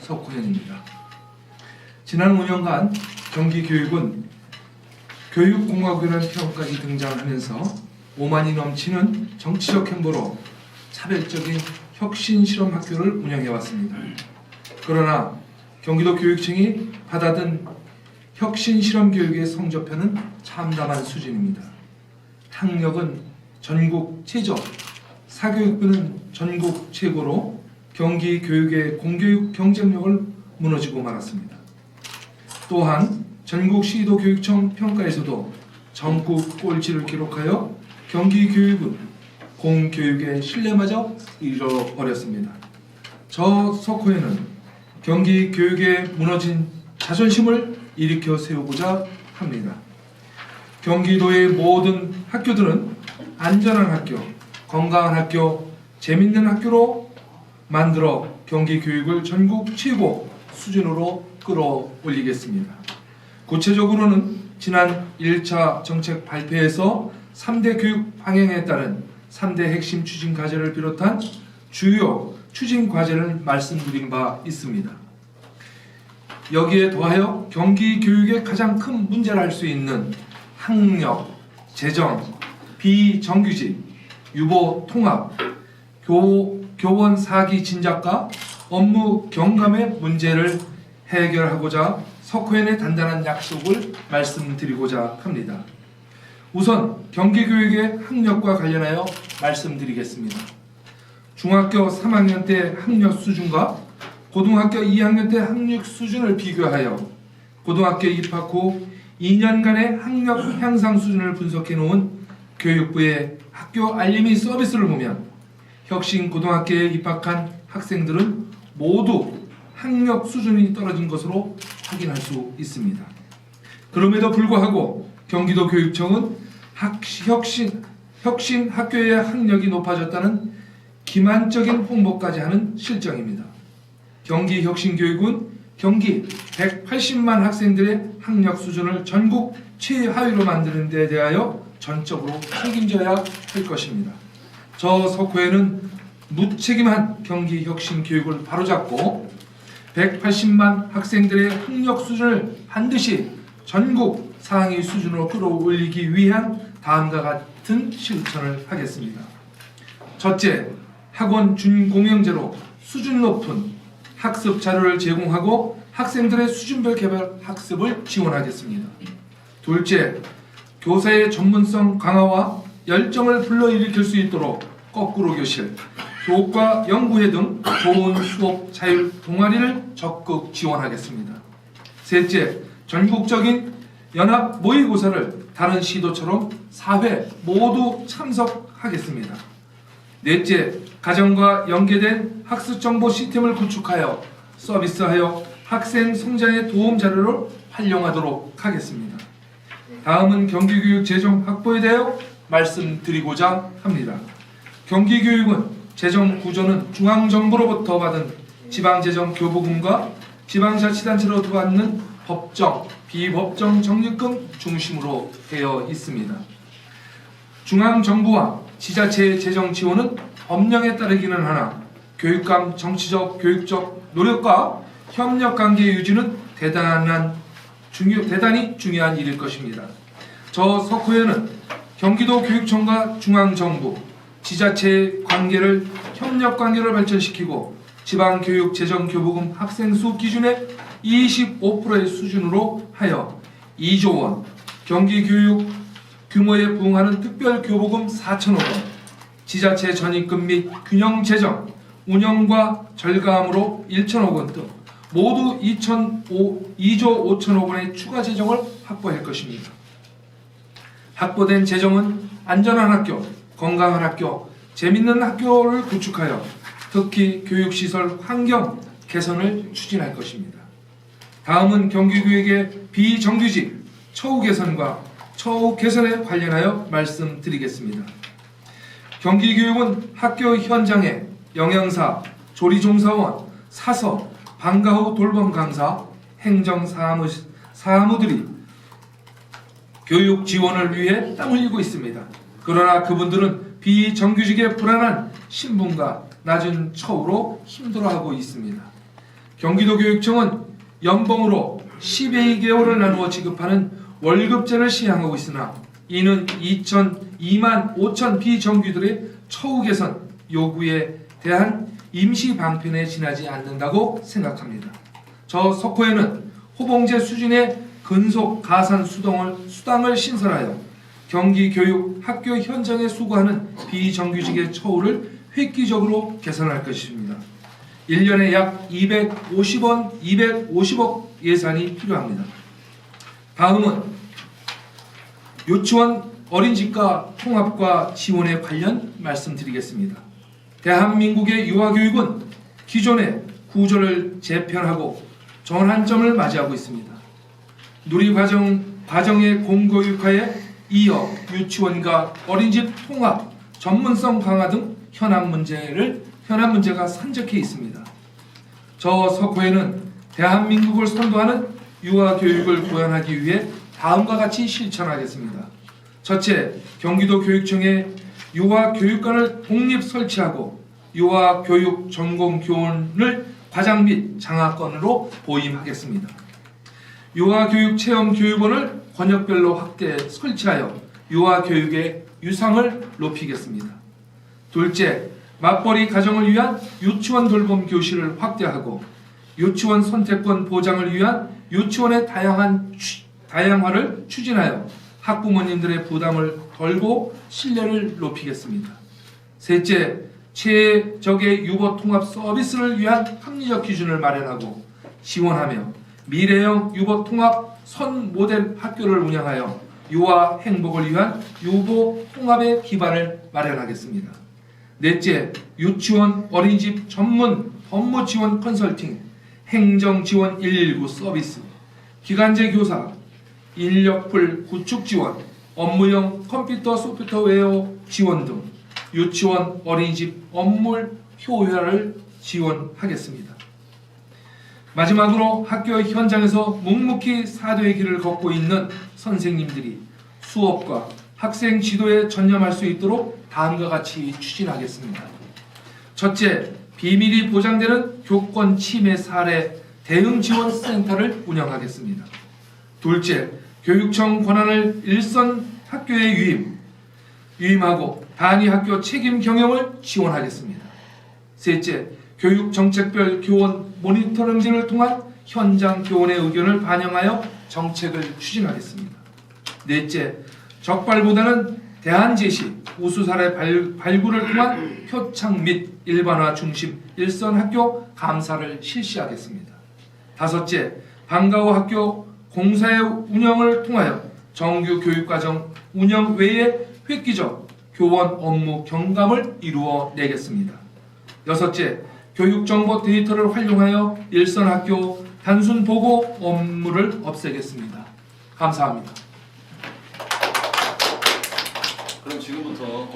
석호현입니다. 지난 5년간 경기교육은 교육공학이라는 표현까지 등장하면서 오만이 넘치는 정치적 행보로 차별적인 혁신 실험 학교를 운영해 왔습니다. 그러나 경기도 교육청이 받아든 혁신 실험 교육의 성적표는 참담한 수준입니다. 학력은 전국 최저, 사교육부는 전국 최고로 경기 교육의 공교육 경쟁력을 무너지고 말았습니다. 또한 전국 시도 교육청 평가에서도 전국 꼴찌를 기록하여 경기 교육은 공교육의 신뢰마저 잃어버렸습니다. 저 석호에는 경기 교육의 무너진 자존심을 일으켜 세우고자 합니다. 경기도의 모든 학교들은 안전한 학교, 건강한 학교, 재밌는 학교로 만들어 경기 교육을 전국 최고 수준으로 끌어올리겠습니다. 구체적으로는 지난 1차 정책 발표에서 3대 교육 방향에 따른 3대 핵심 추진 과제를 비롯한 주요 추진 과제를 말씀드린 바 있습니다. 여기에 더하여 경기 교육의 가장 큰 문제를 할수 있는 학력, 재정, 비정규직, 유보 통합, 교, 교원 사기 진작과 업무 경감의 문제를 해결하고자 석호연의 단단한 약속을 말씀드리고자 합니다. 우선 경기교육의 학력과 관련하여 말씀드리겠습니다. 중학교 3학년 때 학력 수준과 고등학교 2학년 때 학력 수준을 비교하여 고등학교 입학 후 2년간의 학력 향상 수준을 분석해 놓은 교육부의 학교 알림이 서비스를 보면 혁신 고등학교에 입학한 학생들은 모두 학력 수준이 떨어진 것으로 확인할 수 있습니다. 그럼에도 불구하고 경기도 교육청은 학, 혁신, 혁신 학교의 학력이 높아졌다는 기만적인 홍보까지 하는 실정입니다. 경기 혁신 교육은 경기 180만 학생들의 학력 수준을 전국 최하위로 만드는 데 대하여 전적으로 책임져야 할 것입니다. 저 석호에는 무책임한 경기 혁신 교육을 바로잡고 180만 학생들의 학력 수준을 반드시 전국 상위 수준으로 끌어올리기 위한 다음과 같은 실천을 하겠습니다. 첫째, 학원 준공영제로 수준 높은 학습 자료를 제공하고 학생들의 수준별 개발 학습을 지원하겠습니다. 둘째, 교사의 전문성 강화와 열정을 불러일으킬 수 있도록 거꾸로 교실, 교과 연구회 등 좋은 수업 자율 동아리를 적극 지원하겠습니다. 셋째, 전국적인 연합 모의고사를 다른 시도처럼 4회 모두 참석하겠습니다. 넷째, 가정과 연계된 학습 정보 시스템을 구축하여 서비스하여 학생 성장에 도움 자료로 활용하도록 하겠습니다. 다음은 경기교육 재정 확보에 대하여 말씀드리고자 합니다. 경기교육은 재정 구조는 중앙정부로부터 받은 지방재정교부금과 지방자치단체로부터 받는 법정, 비법정 적립금 중심으로 되어 있습니다. 중앙정부와 지자체의 재정 지원은 법령에 따르기는 하나 교육감 정치적 교육적 노력과 협력 관계 유지는 대단한 중요 대단히 중요한 일일 것입니다. 저 석호에는 경기도 교육청과 중앙정부 지자체의 관계를 협력 관계를 발전시키고 지방 교육 재정 교부금 학생 수 기준의 25%의 수준으로 하여 2조 원 경기 교육 규모에 부응하는 특별 교부금 4천억 원, 지자체 전입금 및 균형 재정, 운영과 절감으로 1천억 원 등 모두 2천5 2조 5천억 원의 추가 재정을 확보할 것입니다. 확보된 재정은 안전한 학교, 건강한 학교, 재밌는 학교를 구축하여 특히 교육시설 환경 개선을 추진할 것입니다. 다음은 경기교육의 비정규직 처우 개선과 처우 개선에 관련하여 말씀드리겠습니다. 경기교육은 학교 현장에 영양사, 조리종사원, 사서, 방과 후 돌봄 강사, 행정 사무 사무들이 교육 지원을 위해 땀 흘리고 있습니다. 그러나 그분들은 비정규직의 불안한 신분과 낮은 처우로 힘들어하고 있습니다. 경기도교육청은 연봉으로 12개월을 나누어 지급하는 월급제를 시행하고 있으나 이는 2천, 2만 5천 비정규들의 처우 개선 요구에 대한 임시 방편에 지나지 않는다고 생각합니다. 저 석호에는 호봉제 수준의 근속 가산 수당을, 수당을 신설하여 경기 교육 학교 현장에 수고하는 비정규직의 처우를 획기적으로 개선할 것입니다. 1년에 약 250원, 250억 예산이 필요합니다. 다음은 유치원 어린이집과 통합과 지원에 관련 말씀드리겠습니다. 대한민국의 유아교육은 기존의 구조를 재편하고 전환점을 맞이하고 있습니다. 누리과정 과정의 공교육화에 이어 유치원과 어린이집 통합, 전문성 강화 등 현안 문제를 현안 문제가 산적해 있습니다. 저 석호에는 대한민국을 선도하는 유아 교육을 구현하기 위해 다음과 같이 실천하겠습니다. 첫째, 경기도 교육청에 유아 교육관을 독립 설치하고 유아 교육 전공 교원을 과장 및 장학권으로 보임하겠습니다. 유아 교육 체험 교육원을 권역별로 확대 설치하여 유아 교육의 유상을 높이겠습니다. 둘째, 맞벌이 가정을 위한 유치원 돌봄 교실을 확대하고 유치원 선택권 보장을 위한 유치원의 다양한 추- 다양화를 추진하여 학부모님들의 부담을 덜고 신뢰를 높이겠습니다. 셋째, 최적의 유보 통합 서비스를 위한 합리적 기준을 마련하고 지원하며 미래형 유보 통합 선 모델 학교를 운영하여 유아 행복을 위한 유보 통합의 기반을 마련하겠습니다. 넷째, 유치원 어린이집 전문 업무 지원 컨설팅, 행정 지원 119 서비스, 기간제 교사, 인력풀 구축 지원, 업무용 컴퓨터 소프트웨어 지원 등 유치원 어린이집 업무 효율화를 지원하겠습니다. 마지막으로 학교 현장에서 묵묵히 사도의 길을 걷고 있는 선생님들이 수업과 학생 지도에 전념할 수 있도록 다음과 같이 추진하겠습니다. 첫째, 비밀이 보장되는 교권 침해 사례 대응 지원 센터를 운영하겠습니다. 둘째, 교육청 권한을 일선 학교에 유임, 유임하고 단위 학교 책임 경영을 지원하겠습니다. 셋째, 교육 정책별 교원 모니터링 등을 통한 현장 교원의 의견을 반영하여 정책을 추진하겠습니다. 넷째, 적발보다는 대안 제시, 우수 사례 발, 발굴을 통한 표창 및 일반화 중심 일선 학교 감사를 실시하겠습니다. 다섯째, 방과후 학교 공사의 운영을 통하여 정규 교육과정 운영 외에 획기적 교원 업무 경감을 이루어 내겠습니다. 여섯째, 교육정보 데이터를 활용하여 일선 학교 단순 보고 업무를 없애겠습니다. 감사합니다. 그럼 지금부터